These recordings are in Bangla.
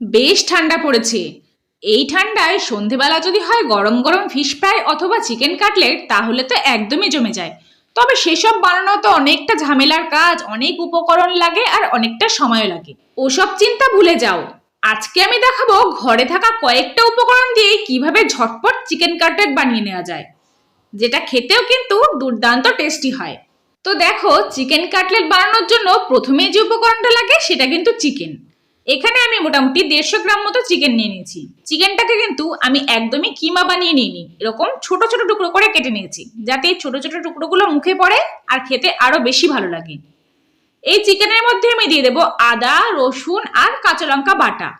বেশ ঠান্ডা পড়েছে। এই ঠান্ডায় সন্ধেবেলা যদি হয় গরম গরম ফিশ ফ্রাই অথবা চিকেন কাটলেট, তাহলে তো একদমই জমে যায়। তবে সেসব বানানো তো অনেকটা ঝামেলার কাজ, অনেক উপকরণ লাগে আর অনেকটা সময় লাগে। ওসব চিন্তা ভুলে যাও। আজকে আমি দেখাবো ঘরে থাকা কয়েকটা উপকরণ দিয়ে কীভাবে ঝটপট চিকেন কাটলেট বানিয়ে নেওয়া যায়। যেটা খেতেও কিন্তু দুর্দান্ত টেস্টি হয়। তো দেখো, চিকেন কাটলেট বানানোর জন্য প্রথমে যে উপকরণটা লাগে সেটা কিন্তু চিকেন। এখানে আমি মোটামুটি দেড়শো গ্রাম মতো চিকেন নিয়ে নিয়েছি। চিকেনটাকে কিন্তু আমি একদমই কিমা বানিয়ে নিইনি। এরকম ছোট ছোট টুকরো করে কেটে নিয়েছি, যাতে এই ছোট ছোট টুকরোগুলো মুখে পড়ে আর খেতে আরও বেশি ভালো লাগে। এই চিকেনের মধ্যে আমি দিয়ে দেবো আদা, রসুন আর কাঁচা লঙ্কা বাটা।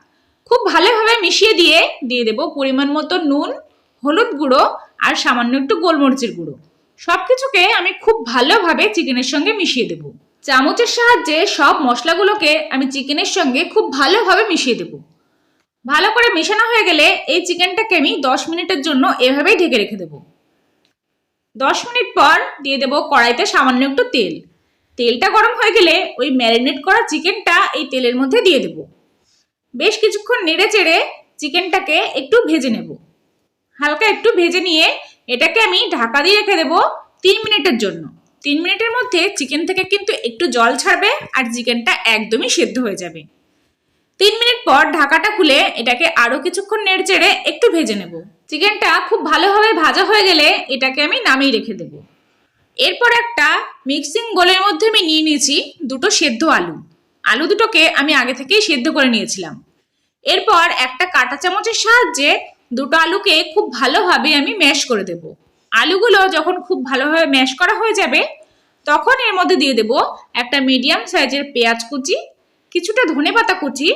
খুব ভালোভাবে মিশিয়ে দিয়ে দিয়ে দেবো পরিমাণ মতো নুন, হলুদ গুঁড়ো আর সামান্য একটু গোলমরিচের গুঁড়ো। সব কিছুকে আমি খুব ভালোভাবে চিকেনের সঙ্গে মিশিয়ে দেবো। চামচের সাহায্যে সব মশলাগুলোকে আমি চিকেনের সঙ্গে খুব ভালোভাবে মিশিয়ে দেবো। ভালো করে মেশানো হয়ে গেলে এই চিকেনটাকে আমি দশ মিনিটের জন্য এভাবেই ঢেকে রেখে দেবো। দশ মিনিট পর দিয়ে দেবো কড়াইতে সামান্য একটু তেল। তেলটা গরম হয়ে গেলে ওই ম্যারিনেট করা চিকেনটা এই তেলের মধ্যে দিয়ে দেবো। বেশ কিছুক্ষণ নেড়ে চেড়ে চিকেনটাকে একটু ভেজে নেব। হালকা একটু ভেজে নিয়ে এটাকে আমি ঢাকা দিয়ে রেখে দেবো তিন মিনিটের জন্য। তিন মিনিটের মধ্যে চিকেন থেকে কিন্তু একটু জল ছাড়বে আর চিকেনটা একদমই সেদ্ধ হয়ে যাবে। তিন মিনিট পর ঢাকাটা খুলে এটাকে আরও কিছুক্ষণ নেড়ে চেড়ে একটু ভেজে নেব। চিকেনটা খুব ভালোভাবে ভাজা হয়ে গেলে এটাকে আমি নামিয়ে রেখে দেবো। এরপর একটা মিক্সিং বোলের মধ্যে আমি নিয়ে নিয়েছি দুটো সেদ্ধ আলু। আলু দুটোকে আমি আগে থেকেই সেদ্ধ করে নিয়েছিলাম। এরপর একটা কাঁটা চামচের সাহায্যে দুটো আলুকে খুব ভালোভাবে আমি ম্যাশ করে দেব। আলুগুলো যখন খুব ভালোভাবে ম্যাশ করা হয়ে যাবে, তখন এর মধ্যে দিয়ে দেব একটা মিডিয়াম সাইজের পেঁয়াজ কুচি, কিছুটা ধনে পাতা কুচি,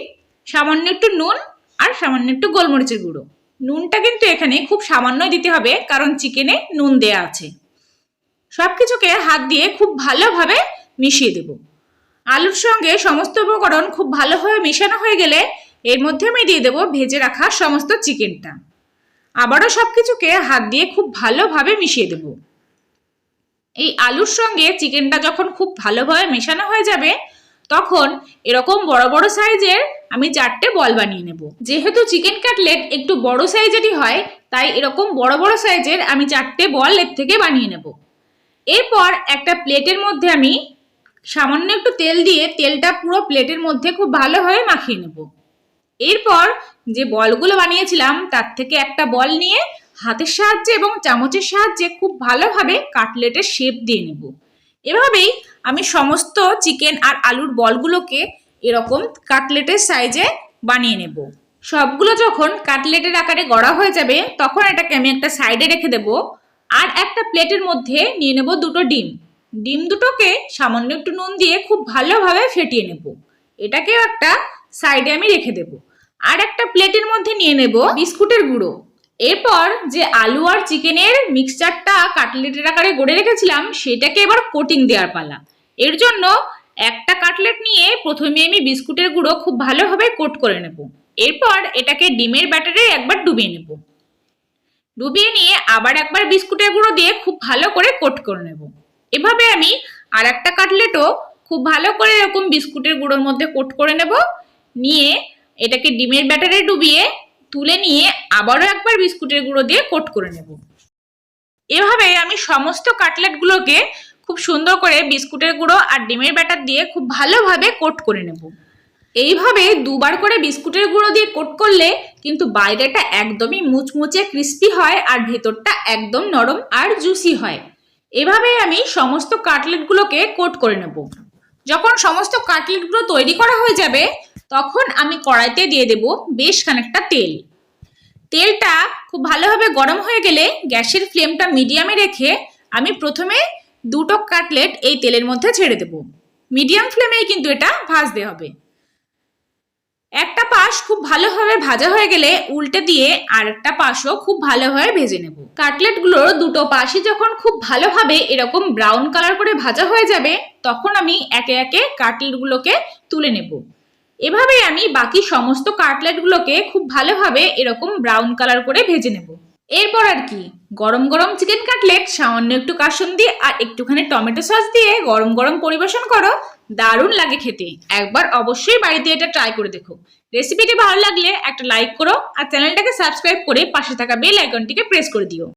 সামান্য একটু নুন আর সামান্য একটু গোলমরিচের গুঁড়ো। নুনটা কিন্তু এখানে খুব সামান্যই দিতে হবে, কারণ চিকেনে নুন দেয়া আছে। সব কিছুকে হাত দিয়ে খুব ভালোভাবে মিশিয়ে দেব। আলুর সঙ্গে সমস্ত উপকরণ খুব ভালোভাবে মেশানো হয়ে গেলে, এর মধ্যে আমি দিয়ে দেবো ভেজে রাখা সমস্ত চিকেনটা। আবারও সব কিছুকে হাত দিয়ে খুব ভালোভাবে মিশিয়ে দেব। এই আলুর সঙ্গে চিকেনটা যখন খুব ভালোভাবে মেশানো হয়ে যাবে, তখন এরকম বড় বড় সাইজের আমি চারটে বল বানিয়ে নেব। যেহেতু চিকেন কাটলেট একটু বড় সাইজেরই হয়, তাই এরকম বড় বড় সাইজের আমি চারটে বল এর থেকে বানিয়ে নেব। এরপর একটা প্লেটের মধ্যে আমি সামান্য একটু তেল দিয়ে তেলটা পুরো প্লেটের মধ্যে খুব ভালোভাবে মাখিয়ে নেব। এরপর যে বলগুলো বানিয়েছিলাম, তার থেকে একটা বল নিয়ে হাতের সাহায্যে এবং চামচের সাহায্যে খুব ভালোভাবে কাটলেটের শেপ দিয়ে নেব। এভাবেই আমি সমস্ত চিকেন আর আলুর বলগুলোকে এরকম কাটলেটের সাইজে বানিয়ে নেব। সবগুলো যখন কাটলেটের আকারে গড়া হয়ে যাবে, তখন এটাকে আমি একটা সাইডে রেখে দেব আর একটা প্লেটের মধ্যে নিয়ে নেব দুটো ডিম। ডিম দুটোকে সামান্য একটু নুন দিয়ে খুব ভালোভাবে ফেটিয়ে নেব। এটাকেও একটা সাইডে আমি রেখে দেব। আর একটা প্লেটের মধ্যে নিয়ে নেব বিস্কুটের গুঁড়ো। এরপর যে আলু আর চিকেনের মিক্সচারটা কাটলেটের আকারে গড়ে রেখেছিলাম, সেটাকে এবার কোটিং দেওয়ার পালা। এর জন্য একটা কাটলেট নিয়ে প্রথমে আমি বিস্কুটের গুঁড়ো খুব ভালোভাবে কোট করে নেব। এরপর এটাকে ডিমের ব্যাটারে একবার ডুবিয়ে নেব। ডুবিয়ে নিয়ে আবার একবার বিস্কুটের গুঁড়ো দিয়ে খুব ভালো করে কোট করে নেব। এভাবে আমি আর একটা কাটলেটও খুব ভালো করে এরকম বিস্কুটের গুঁড়োর মধ্যে কোট করে নেব। নিয়ে এটাকে ডিমের ব্যাটারে ডুবিয়ে তুলে নিয়ে আবারও একবার বিস্কুটের গুঁড়ো দিয়ে কোট করে নেব। এভাবে আমি সমস্ত কাটলেটগুলোকে খুব সুন্দর করে বিস্কুটের গুঁড়ো আর ডিমের ব্যাটার দিয়ে খুব ভালোভাবে কোট করে নেব। এইভাবে দুবার করে বিস্কুটের গুঁড়ো দিয়ে কোট করলে কিন্তু বাইরেটা একদমই মুচমুচে ক্রিস্পি হয় আর ভেতরটা একদম নরম আর জুসি হয়। এভাবে আমি সমস্ত কাটলেটগুলোকে কোট করে নেব। যখন সমস্ত কাটলেটগুলো তৈরি করা হয়ে যাবে তখন আমি কড়াইতে দিয়ে দেব বেশ খানিকটা তেল। তেলটা খুব ভালোভাবে গরম হয়ে গেলে গ্যাসের ফ্লেমটা মিডিয়ামে রেখে আমি প্রথমে দুটো কাটলেট এই তেলের মধ্যে ছেড়ে দেব। মিডিয়াম ফ্লেমেই কিন্তু এটা ভাজতে হবে। একটা পাশ খুব ভালোভাবে ভাজা হয়ে গেলে উল্টে দিয়ে আর একটা পাশও খুব ভালোভাবে ভেজে নেব। কাটলেটগুলোর দুটো পাশই যখন খুব ভালোভাবে এরকম ব্রাউন কালার করে ভাজা হয়ে যাবে, তখন আমি একে একে কাটলেটগুলোকে তুলে নেব। এভাবেই আমি বাকি সমস্ত কাটলেটগুলোকে খুব ভালোভাবে এরকম ব্রাউন কালার করে ভেজে নেব। এরপর আর কি, গরম গরম চিকেন কাটলেট, সামান্য একটু কাসন দিয়ে আর একটুখানি টমেটো সস দিয়ে গরম গরম পরিবেশন করো, দারুণ লাগে খেতে। একবার অবশ্যই বাড়িতে এটা ট্রাই করে দেখো। রেসিপিটি ভালো লাগলে একটা লাইক করো আর চ্যানেলটাকে সাবস্ক্রাইব করে পাশে থাকা বেল আইকনটিকে প্রেস করে দিও।